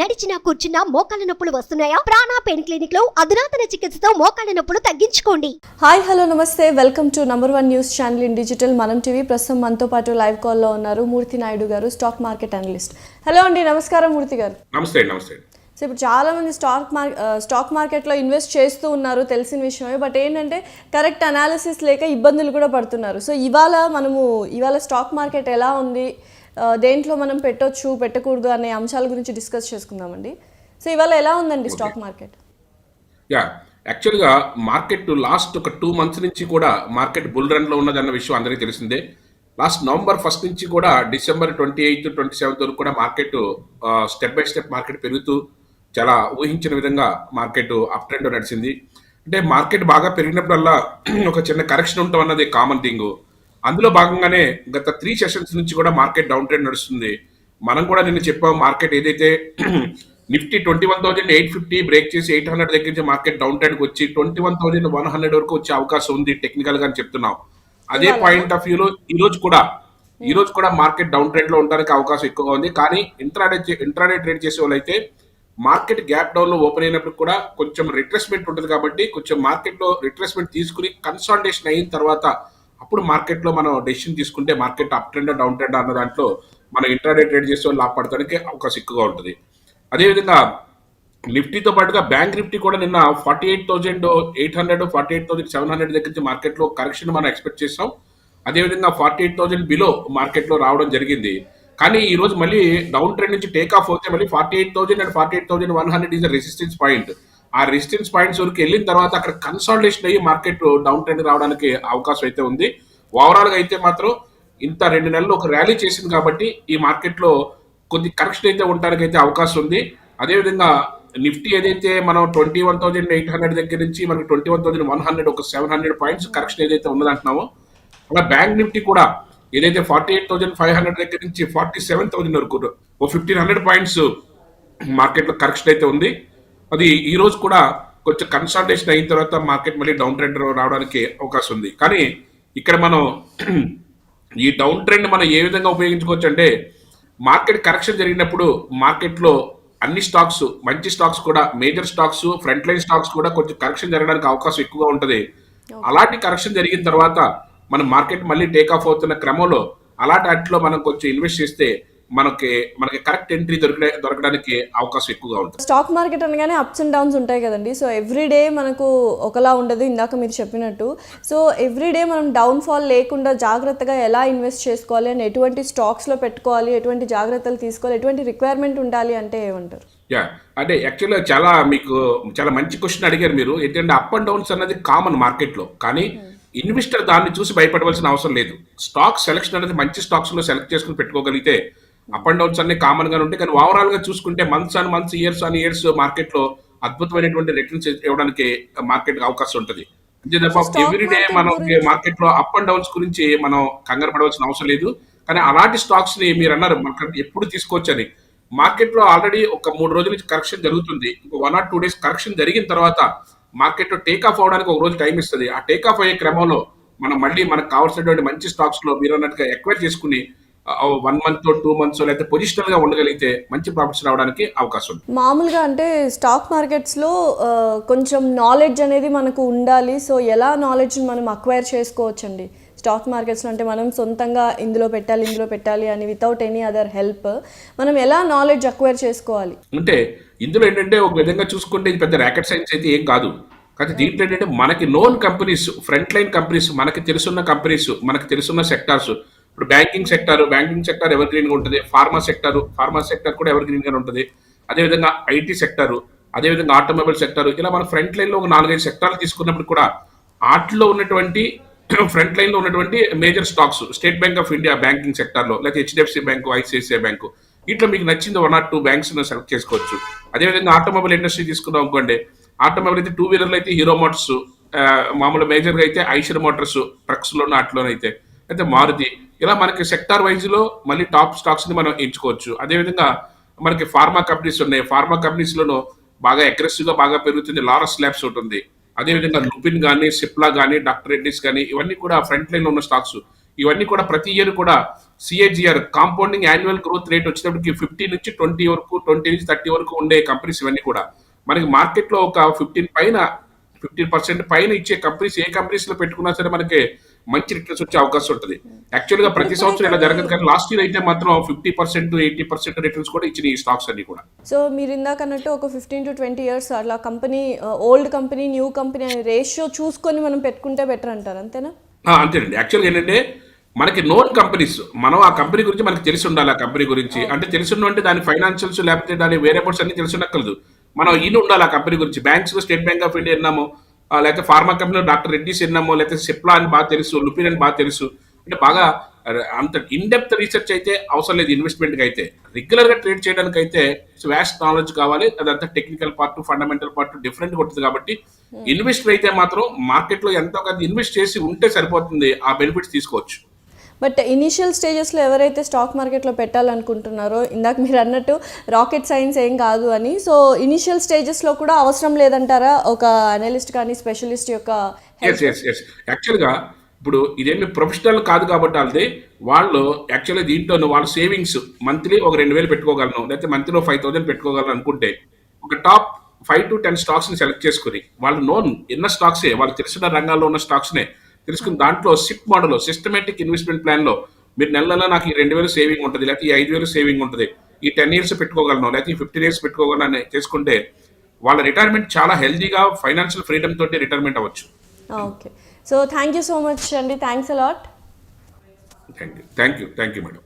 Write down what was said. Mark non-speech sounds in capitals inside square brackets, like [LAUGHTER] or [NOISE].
నడిచినా కూర్చున్నా మోకాళ్ళ నొప్పులు వస్తున్నాయా? ప్రాణా పెయిన్ క్లినిక్లో అధునాతన చికిత్సతో మోకాళ్ళ నొప్పులు తగ్గించుకోండి. హాయ్ హలో నమస్తే. Welcome to number one news channel in digital మనం టీవీ ప్రస్తుతం మనతో పాటు లైవ్ కాల్లో ఉన్నారు మూర్తి నాయుడు గారు స్టాక్ మార్కెట్ అనలిస్ట్ హలో అండి నమస్కారం మూర్తి గారు. నమస్తే నమస్తే సో ఇప్పుడు చాలా మంది స్టాక్ మార్ స్టాక్ మార్కెట్లో ఇన్వెస్ట్ చేస్తూ ఉన్నారు తెలిసిన విషయమే. బట్ ఏంటంటే కరెక్ట్ అనాలిసిస్ లేక ఇబ్బందులు కూడా పడుతున్నారు. సో ఇవాళ మనము ఇవాళ స్టాక్ మార్కెట్ ఎలా ఉంది? దేంట్లో మనం పెట్టొచ్చు పెట్టకూడదు అనే అంశాల గురించి డిస్కస్ చేసుకుందామండి. సో ఇవాళ ఎలా ఉందండి స్టాక్ మార్కెట్? యా యాక్చువల్గా మార్కెట్ లాస్ట్ ఒక టూ మంత్స్ నుంచి కూడా మార్కెట్ బుల్ రన్లో ఉన్నదన్న విషయం అందరికీ తెలిసిందే. లాస్ట్ నవంబర్ ఫస్ట్ నుంచి కూడా December twenty eighth twenty seventh వరకు కూడా market step by step market పెరుగుతూ చాలా ఊహించిన విధంగా మార్కెట్ అప్ ట్రెండ్ నడిచింది. అంటే మార్కెట్ బాగా పెరిగినప్పుడల్లా ఒక చిన్న కరెక్షన్ ఉండటం అన్నది కామన్ థింగ్. అందులో భాగంగానే గత త్రీ సెషన్స్ నుంచి కూడా మార్కెట్ డౌన్ ట్రెండ్ నడుస్తుంది. మనం కూడా నిన్న చెప్పాం మార్కెట్ ఏదైతే Nifty twenty one thousand eight fifty break చేసి ఎయిట్ హండ్రెడ్ దగ్గర నుంచి మార్కెట్ డౌన్ ట్రెండ్కి వచ్చి twenty one thousand one hundred వరకు వచ్చే అవకాశం ఉంది టెక్నికల్గా చెప్తున్నాం. అదే పాయింట్ ఆఫ్ వ్యూలో ఈ రోజు కూడా ఈ రోజు కూడా మార్కెట్ డౌన్ ట్రెండ్లో ఉండడానికి అవకాశం ఎక్కువగా ఉంది. కానీ ఇంట్రాడే ఇంట్రాడే ట్రేడ్ చేసే వాళ్ళైతే మార్కెట్ గ్యాప్ డౌన్లో ఓపెన్ అయినప్పుడు కూడా కొంచెం రిట్రెస్మెంట్ ఉంటుంది కాబట్టి కొంచెం మార్కెట్లో రిట్రెస్మెంట్ తీసుకుని కన్సాలిడేషన్ అయిన తర్వాత అప్పుడు మార్కెట్లో మనం డెసిషన్ తీసుకుంటే market up trend down trend అన్న దాంట్లో మనం ఇంట్రాడే ట్రేడ్ చేసే వాళ్ళు లాభపడటానికి అవకాశం ఎక్కువగా ఉంటుంది. అదేవిధంగా నిఫ్టీతో పాటుగా బ్యాంక్ నిఫ్టీ కూడా నిన్న forty eight thousand eight hundred forty eight thousand seven hundred దగ్గర నుంచి మార్కెట్లో కరెక్షన్ మనం ఎక్స్పెక్ట్ చేస్తాం అదేవిధంగా ఫార్టీ ఎయిట్ థౌసండ్ బిలో మార్కెట్లో రావడం జరిగింది. కానీ ఈ రోజు మళ్ళీ డౌన్ ట్రెండ్ నుంచి టేక్ ఆఫ్ అవుతే మళ్ళీ forty eight thousand and forty eight thousand one hundred is resistance point ఆ రెసిస్టెన్స్ పాయింట్స్ వరకు వెళ్ళిన తర్వాత అక్కడ కన్సాలిడేషన్ అయ్యి మార్కెట్ డౌన్ ట్రెండ్ రావడానికి అవకాశం అయితే ఉంది. ఓవరాల్గా అయితే మాత్రం ఇంత రెండు నెలలు ఒక ర్యాలీ చేసింది కాబట్టి ఈ మార్కెట్లో కొద్ది కరెక్షన్ అయితే ఉండడానికి అయితే అవకాశం ఉంది. అదేవిధంగా నిఫ్టీ ఏదైతే మనం twenty one thousand eight hundred దగ్గర నుంచి మనకి twenty one thousand one hundred ఒక సెవెన్ హండ్రెడ్ పాయింట్స్ కరెక్షన్ ఏదైతే ఉన్నదంటున్నామో అలా బ్యాంక్ నిఫ్టీ కూడా ఏదైతే forty eight thousand five hundred దగ్గర నుంచి ఫార్టీ సెవెన్ థౌసండ్ వరకు ఓ ఫిఫ్టీన్ హండ్రెడ్ పాయింట్స్ మార్కెట్లో కరెక్షన్ అయితే ఉంది. అది ఈ రోజు కూడా కొంచెం కన్సల్టేషన్ అయిన తర్వాత మార్కెట్ మళ్ళీ డౌన్ ట్రెండ్ రావడానికి అవకాశం ఉంది. కానీ ఇక్కడ మనం [CLEARS THROAT] ఈ డౌన్ ట్రెండ్ మనం ఏ విధంగా ఉపయోగించుకోవచ్చు అంటే మార్కెట్ కరెక్షన్ జరిగినప్పుడు మార్కెట్లో అన్ని స్టాక్స్ మంచి స్టాక్స్ కూడా major stocks front line stocks కూడా కొంచెం కరెక్షన్ జరగడానికి అవకాశం ఎక్కువగా ఉంటుంది. అలాంటి కరెక్షన్ జరిగిన తర్వాత మన మార్కెట్ మళ్ళీ టేక్ ఆఫ్ అవుతున్న క్రమంలో అలాంటి వాటిలో మనం కొంచెం ఇన్వెస్ట్ చేస్తే మనకి మనకి కరెక్ట్ ఎంట్రీ దొరికే దొరకడానికి అవకాశం ఎక్కువగా ఉంటుంది. స్టాక్ మార్కెట్ అనగానే అప్స్ అండ్ డౌన్స్ ఉంటాయి కదండి. సో ఎవ్రీ డే మనకు ఒకలా ఉండదు ఇందాక మీరు చెప్పినట్టు. సో ఎవ్రీ డే మనం డౌన్ ఫాల్ లేకుండా జాగ్రత్తగా ఎలా ఇన్వెస్ట్ చేసుకోవాలి అని ఎటువంటి స్టాక్స్లో పెట్టుకోవాలి ఎటువంటి జాగ్రత్తలు తీసుకోవాలి ఎటువంటి రిక్వైర్మెంట్ ఉండాలి అంటే ఏమంటారు? యా అంటే యాక్చువల్గా చాలా మీకు చాలా మంచి క్వశ్చన్ అడిగారు మీరు. ఏంటంటే అప్ అండ్ డౌన్స్ అన్నది కామన్ మార్కెట్లో కానీ ఇన్వెస్టర్ దాన్ని చూసి భయపడవలసిన అవసరం లేదు. స్టాక్ సెలెక్షన్ అనేది మంచి స్టాక్స్లో సెలెక్ట్ చేసుకుని పెట్టుకోగలిగితే అప్ అండ్ డౌన్స్ అన్ని కామన్గా ఉంటాయి. కానీ ఓవరాల్గా చూసుకుంటే months and months years and years మార్కెట్లో అద్భుతమైనటువంటి రిటర్న్స్ ఇవ్వడానికి మార్కెట్ అవకాశం ఉంటుంది. అంతే తప్ప ఎవ్రీ డే మనం మార్కెట్లో అప్ అండ్ డౌన్స్ గురించి మనం కంగారు పడవలసిన అవసరం లేదు. కానీ అలాంటి స్టాక్స్ని మీరు అన్నారు మనకు ఎప్పుడు తీసుకోవచ్చని. మార్కెట్లో ఆల్రెడీ ఒక మూడు రోజుల నుంచి కరెక్షన్ జరుగుతుంది. ఇంకో one or two days correction జరిగిన తర్వాత మార్కెట్లో టేక్ ఆఫ్ అవడానికి ఒక రోజు టైం ఇస్తుంది. ఆ టేక్ ఆఫ్ అయ్యే క్రమంలో మనం మళ్ళీ మనకు కావాల్సినటువంటి మంచి స్టాక్స్లో మీరు అన్నట్టుగా ఎక్వైర్ చేసుకుని వన్ మంత్ టూ మంత్స్ లేకపోతే పొజిషనల్గా ఉండగలిగితే మంచి ప్రాఫిట్స్ రావడానికి అవకాశం ఉంది. మామూలుగా అంటే స్టాక్ మార్కెట్స్లో ఆ, కొంచెం నాలెడ్జ్ అనేది మనకు ఉండాలి. సో ఎలా నాలెడ్జ్ని మనం అక్వైర్ చేసుకోవచ్చండి? స్టాక్ మార్కెట్స్లో అంటే మనం సొంతంగా ఇందులో పెట్టాలి ఇందులో పెట్టాలి అని వితౌట్ ఎనీ అదర్ హెల్ప్ మనం ఎలా నాలెడ్జ్ అక్వైర్ చేసుకోవాలి? అంటే ఇందులో ఏంటంటే ఒక విధంగా చూసుకుంటే ఇది పెద్ద ర్యాకెట్ సైన్స్ అయితే ఏం కాదు. కానీ దీంట్లో ఏంటంటే మనకి known companies front line companies మనకి తెలుసున్న కంపెనీస్ మనకి తెలుసున్న సెక్టార్స్ ఇప్పుడు బ్యాంకింగ్ సెక్టార్ బ్యాంకింగ్ సెక్టార్ ఎవర్ గ్రీన్గా ఉంటుంది. ఫార్మా సెక్టార్ ఫార్మా సెక్టర్ కూడా ఎవర్ గ్రీన్గా ఉంటుంది. అదేవిధంగా ఐటీ సెక్టార్ అదేవిధంగా ఆటోమొబైల్ సెక్టార్ ఇలా మన ఫ్రంట్ లైన్లో ఒక నాలుగైదు సెక్టార్లు తీసుకున్నప్పుడు కూడా వాటిలో ఉన్నటువంటి [CLEARS THROAT] ఫ్రంట్ లైన్లో ఉన్నటువంటి major stocks State Bank of India banking సెక్టార్లో లేకపోతే హెచ్డిఎఫ్సి బ్యాంకు ఐసిఐసిఐ బ్యాంకు ఇట్లా మీకు నచ్చింది one or two banks select చేసుకోవచ్చు. అదేవిధంగా ఆటోమొబైల్ ఇండస్ట్రీ తీసుకున్నాం అనుకోండి. ఆటోమొబైల్ అయితే టూ వీలర్లు అయితే హీరో మోటార్స్ మామూలు మేజర్గా అయితే ఐషర్ మోటార్స్ ట్రక్స్లోనూ లో అట్లోనైతే అయితే మారుతి. ఇలా మనకి సెక్టార్ వైజ్లో మళ్ళీ టాప్ స్టాక్స్ని మనం ఎంచుకోవచ్చు. అదేవిధంగా మనకి ఫార్మా కంపెనీస్ ఉన్నాయి. ఫార్మా కంపెనీస్లోనూ బాగా అగ్రెసివ్గా బాగా పెరుగుతుంది. లారస్ ల్యాబ్స్ ఉంటుంది అదేవిధంగా లుపిన్ కానీ సిప్లా కానీ డాక్టర్ రెడ్డిస్ కానీ ఇవన్నీ కూడా ఫ్రంట్ లైన్లో ఉన్న స్టాక్స్ ఇవన్నీ కూడా ప్రతి ఇయర్ కూడా CAGR compounding annual growth rate వచ్చేటప్పటికి ఫిఫ్టీ నుంచి ట్వంటీ వరకు ట్వంటీ నుంచి థర్టీ వరకు ఉండే కంపెనీస్ ఇవన్నీ కూడా. మనకి మార్కెట్లో ఒక ఫిఫ్టీన్ పైన ఫిఫ్టీన్ పర్సెంట్ పైన ఇచ్చే కంపెనీస్ ఏ కంపెనీస్లో పెట్టుకున్నా సరే మనకి మంచి రిటర్న్స్ వచ్చే అవకాశం ఉంటుంది. యాక్చువల్గా ప్రతి సంవత్సరం ఇలా జరగదు కానీ లాస్ట్ ఇయర్ అయితే మాత్రం fifty percent eighty percent returns కూడా ఇచ్చిన ఈ స్టాక్స్ అన్ని కూడా. సో మీరు ఇందాక అన్నట్టు ఒక ఫిఫ్టీన్ టు ట్వంటీ ఇయర్స్ అట్లా company old company new company అనే రేషియో చూసుకొని మనం పెట్టుకుంటే బెటర్ అంటారు అంతేనా? అంతేనండి. యాక్చువల్గా ఏంటంటే మనకి నోన్ కంపెనీస్ మనం ఆ కంపెనీ గురించి మనకి తెలిసి ఉండాలి ఆ కంపెనీ గురించి. అంటే తెలిసి ఉంటే దాని ఫైనాన్షియల్స్ లేకపోతే దాని వేరియబుల్స్ అన్ని తెలిసి ఉండక్కర్లేదు. మనం ఈయన ఉండాలి ఆ కంపెనీ గురించి. Banks State Bank of India విన్నాము. లేకపోతే ఫార్మా కంపెనీలో డాక్టర్ రెడ్డిస్ విన్నాము లేకపోతే సిప్లా అని బాగా తెలుసు లుపిన్ అని బాగా తెలుసు. అంటే బాగా అంత ఇన్ డెప్త్ రీసెర్చ్ అయితే అవసరం లేదు ఇన్వెస్ట్మెంట్కి అయితే. రెగ్యులర్గా ట్రేడ్ చేయడానికి అయితే వ్యాస్ట్ నాలెడ్జ్ కావాలి. అదంతా technical part fundamental part different ఉంటుంది కాబట్టి ఇన్వెస్టర్ అయితే మాత్రం మార్కెట్లో ఎంతో కొంత ఇన్వెస్ట్ చేసి ఉంటే సరిపోతుంది ఆ బెనిఫిట్స్ తీసుకోవచ్చు. బట్ ఇనిషియల్ స్టేజెస్లో ఎవరైతే స్టాక్ మార్కెట్లో పెట్టాలనుకుంటున్నారో ఇందాక మీరు అన్నట్టు రాకెట్ సైన్స్ ఏం కాదు అని. సో ఇనిషియల్ స్టేజెస్లో కూడా అవసరం లేదంటారా? ఒక అనలిస్ట్ కానీ స్పెషలిస్ట్ యొక్క యాక్చువల్గా ఇప్పుడు ఇదేమి ప్రొఫెషనల్ కాదు కాబట్టి వాళ్ళది. వాళ్ళు యాక్చువల్గా దీంట్లో వాళ్ళ సేవింగ్స్ మంత్లీ ఒక రెండు వేలు పెట్టుకోగలను. లేకపోతే మంత్లీలో ఫైవ్ థౌసండ్ పెట్టుకోగలను అనుకుంటే ఒక టాప్ ఫైవ్ టు టెన్ స్టాక్స్ని సెలెక్ట్ చేసుకుని వాళ్ళు నోన్ ఎన్న స్టాక్సే వాళ్ళు తెలిసిన రంగాల్లో ఉన్న స్టాక్స్నే తెలుసుకుని దాంట్లో సిప్ మోడల్ సిస్టమేటిక్ ఇన్వెస్ట్మెంట్ ప్లాన్లో మీరు నెల నెల నాకు ఈ రెండు వేలు సేవింగ్ ఉంటుంది లేకపోతే ఈ ఐదు వేలు సేవింగ్ ఉంటుంది. ఈ టెన్ ఇయర్స్ పెట్టుకోగలను లేకపోతే ఈ ఫిఫ్టీన్ ఇయర్స్ పెట్టుకోగలను అని చేసుకుంటే వాళ్ళ రిటైర్మెంట్ చాలా హెల్తీగా ఫైనాన్షియల్ ఫ్రీడమ్ తోటి రిటైర్మెంట్ అవ్వచ్చు. Okay so thank you so much అండి thanks a lot thank you thank you thank you madam